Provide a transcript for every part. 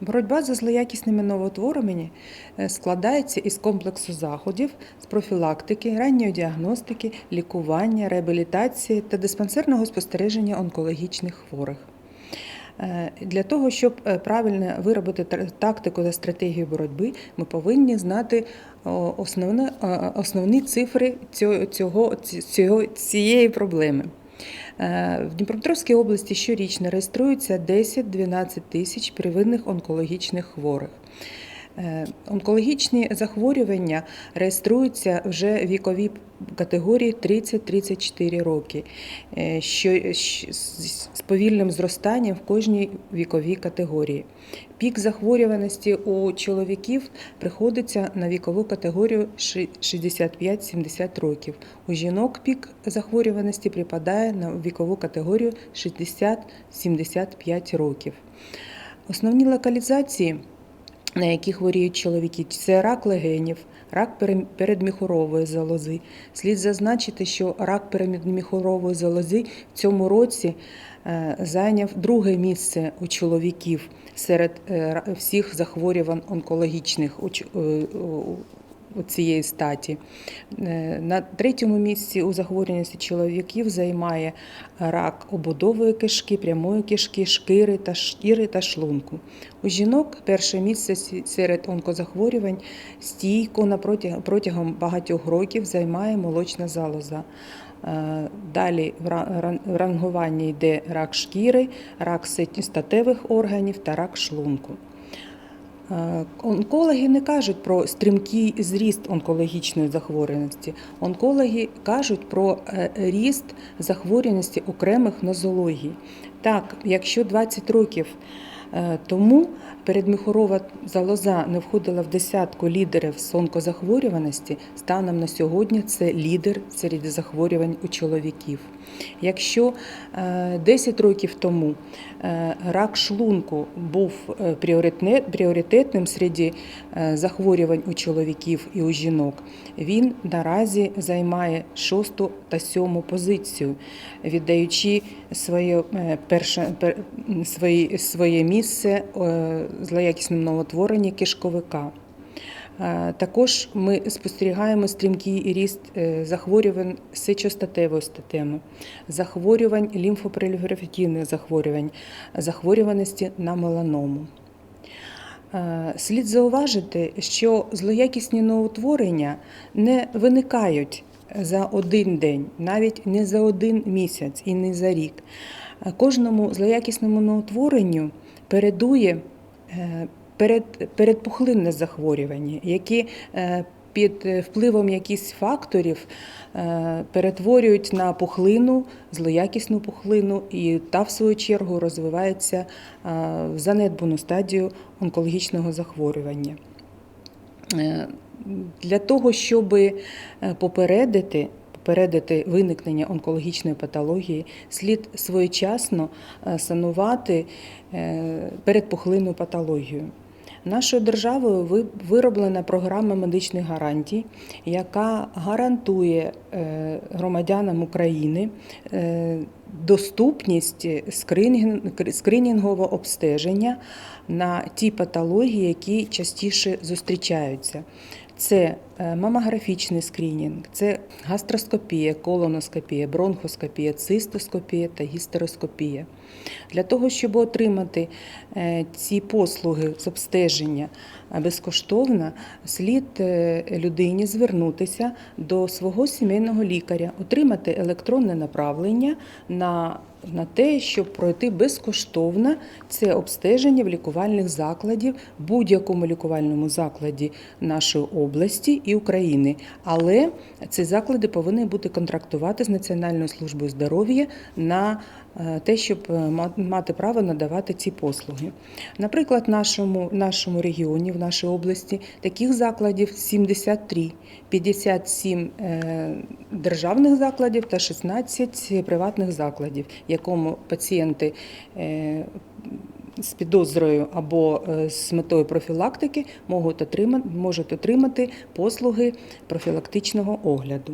Боротьба за злоякісними новоутвореннями е, складається із комплексу заходів з профілактики, ранньої діагностики, лікування, реабілітації та диспансерного спостереження онкологічних хворих. Е, Для того, щоб е, правильно виробити тактику та стратегію боротьби, ми повинні знати о, основне, е, основні цифри цього, цього, цієї проблеми. Е, В Дніпропетровській області щорічно реєструється 10-12 тисяч первинних онкологічних хворих. Е, Онкологічні захворювання реєструються вже в віковій категорії 30-34 роки, е, що з повільним зростанням в кожній віковій категорії. Пік захворюваності у чоловіків приходиться на вікову категорію ши- 65-70 років. У жінок пік захворюваності припадає на вікову категорію 60-75 років. Основні локалізації на які хворіють чоловіки, це рак легенів, рак передміхорової залози. Слід зазначити, що рак передміхурової залози в цьому році е, зайняв друге місце у чоловіків серед е, всіх захворювань онкологічних цієї статі. Е, На третьому місці у захворюваності чоловіків займає рак обудової кишки, прямої кишки, шкіри та шкіри та шлунку. У жінок перше місце серед онкозахворювань стійко протягом, багатьох років займає молочна залоза. Е, Далі в рангуванні йде рак шкіри, рак статевих органів та рак шлунку. Е, Онкологи не кажуть про стрімкий зріст онкологічної захворюваності. Онкологи кажуть про е, ріст захворюваності окремих нозологій. Так, якщо 20 років тому передміхурова залоза не входила в десятку лідерів з онкозахворюваності, станом на сьогодні це лідер серед захворювань у чоловіків. Якщо е, 10 років тому е, рак шлунку був е, пріоритетним серед е, захворювань у чоловіків і у жінок, він наразі займає шосту та сьому позицію, віддаючи своє, е, перше, своє, своє місце е, злоякісному новотворенні кишковика. Е, Також ми спостерігаємо стрімкий ріст е, захворювань сечостатевої системи, захворювань лімфопроліферативних захворювань, захворюваності на меланому. Слід зауважити, що злоякісні новоутворення не виникають за один день, навіть не за один місяць і не за рік. Кожному злоякісному новоутворенню передує е, перед, передпухлинне захворювання, які е, під впливом якихось факторів е, перетворюють на пухлину, злоякісну пухлину, і та, в свою чергу, розвивається в занедбану стадію онкологічного захворювання. Для того, щоб попередити, попередити виникнення онкологічної патології, слід своєчасно е, санувати е, передпухлинну патологію. Нашою державою ви- вироблена програма медичних гарантій, яка гарантує е, громадянам України доступність скринінгового обстеження на ті патології, які частіше зустрічаються. Це е, мамографічний скринінг, це гастроскопія, колоноскопія, бронхоскопія, цистоскопія та гістероскопія. Для того, щоб отримати е, ці послуги з обстеження безкоштовно, слід е, людині звернутися до свого сімейного лікаря, отримати електронне направлення на на те, щоб пройти безкоштовно це обстеження в лікувальних закладів, будь-якому лікувальному закладі нашої області і України. Але ці заклади повинні бути контрактувати з Національною службою здоров'я на те, щоб е, мати право надавати ці послуги. Наприклад, в нашому, нашому регіоні, в нашій області, таких закладів 73, 57 е, державних закладів та 16 приватних закладів, в якому пацієнти е, з підозрою або е, з метою профілактики можуть отримати послуги профілактичного огляду.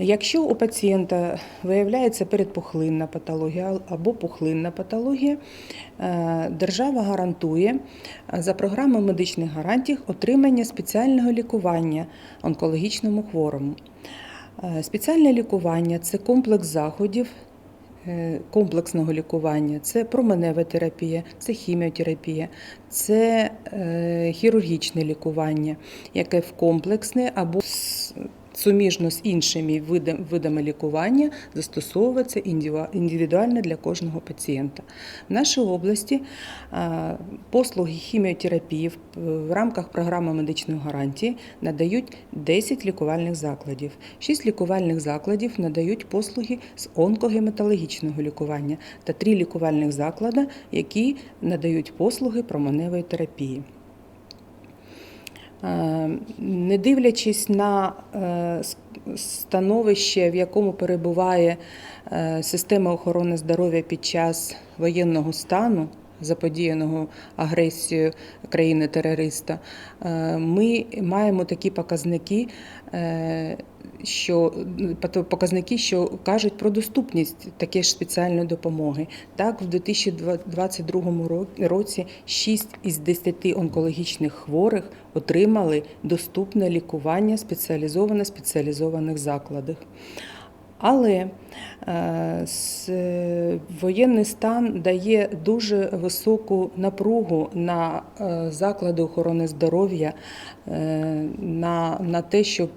Якщо у пацієнта виявляється передпухлинна патологія або пухлинна патологія, е, держава гарантує е, за програмою медичних гарантій отримання спеціального лікування онкологічному хворому. Е, Спеціальне лікування це комплекс заходів. Комплексного лікування це променева терапія, це хіміотерапія, це хірургічне лікування, яке в комплексне або суміжно з іншими видами лікування застосовується індиву- індивідуально для кожного пацієнта. В нашій області е, послуги хіміотерапії в- в рамках програми медичної гарантії надають 10 лікувальних закладів. 6 лікувальних закладів надають послуги з онкогематологічного лікування та 3 лікувальних заклади, які надають послуги променевої терапії. Е, Не дивлячись на е, становище, в якому перебуває е, система охорони здоров'я під час воєнного стану, заподіяного агресією країни-терориста, е, ми маємо такі показники, е, що показники, що кажуть про доступність такої ж спеціальної допомоги. Так, в 2022 ро- році 6 із 10 онкологічних хворих отримали доступне лікування спеціалізоване в спеціалізованих закладах. Але е, воєнний стан дає дуже високу напругу на е, заклади охорони здоров'я, е, на, на те, щоб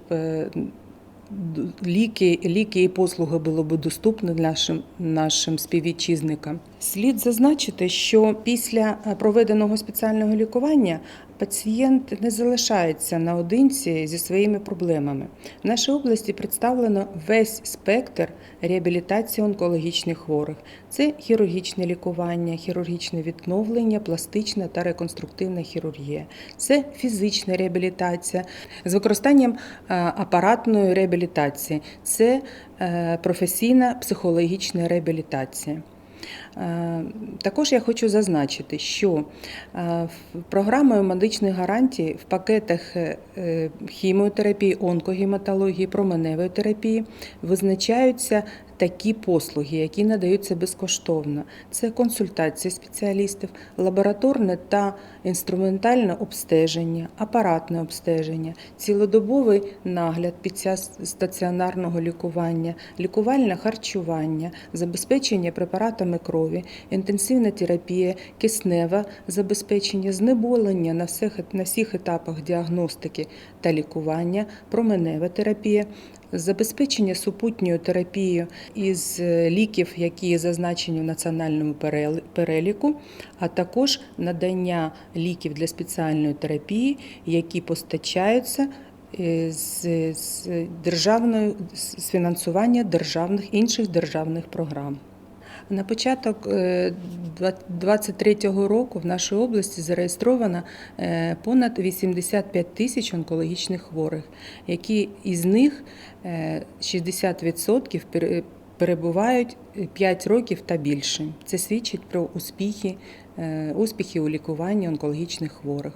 ліки, ліки і послуги були б доступні нашим, нашим співвітчизникам. Слід зазначити, що після проведеного спеціального лікування пацієнт не залишається наодинці зі своїми проблемами. В нашій області представлено весь спектр реабілітації онкологічних хворих. Це хірургічне лікування, хірургічне відновлення, пластична та реконструктивна хірургія. Це фізична реабілітація з використанням е, апаратної реабілітації. Це е, професійна психологічна реабілітація. Е, Також я хочу зазначити, що е, програмою медичних гарантій в пакетах е, хіміотерапії, онкогематології, променевої терапії визначаються такі послуги, які надаються безкоштовно. Це консультації спеціалістів, лабораторне та інструментальне обстеження, апаратне обстеження, цілодобовий нагляд під час стаціонарного лікування, лікувальне харчування, забезпечення препаратами крові, інтенсивна терапія, кисневе забезпечення, знеболення на всіх, на всіх етапах діагностики та лікування, променева терапія, забезпечення супутньою терапією із е, ліків, які зазначені в національному переліку, а також надання ліків для спеціальної терапії, які постачаються е, з, з державною з фінансування державних інших державних програм. На початок 2023 року в нашій області зареєстровано е, понад 85 тисяч онкологічних хворих, які із них е, 60% перебувають 5 років та більше. Це свідчить про успіхи, е, успіхи у лікуванні онкологічних хворих.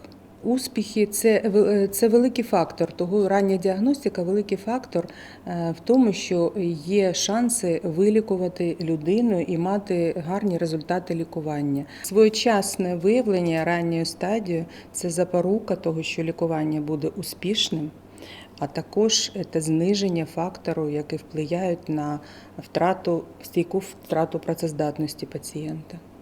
Успіхи це, ве- це великий фактор. Того рання діагностика великий фактор е, в тому, що є шанси вилікувати людину і мати гарні результати лікування. Своєчасне виявлення ранньої стадії це запорука того, що лікування буде успішним. А також це зниження фактору, які впливають на втрату стійку втрату працездатності пацієнта.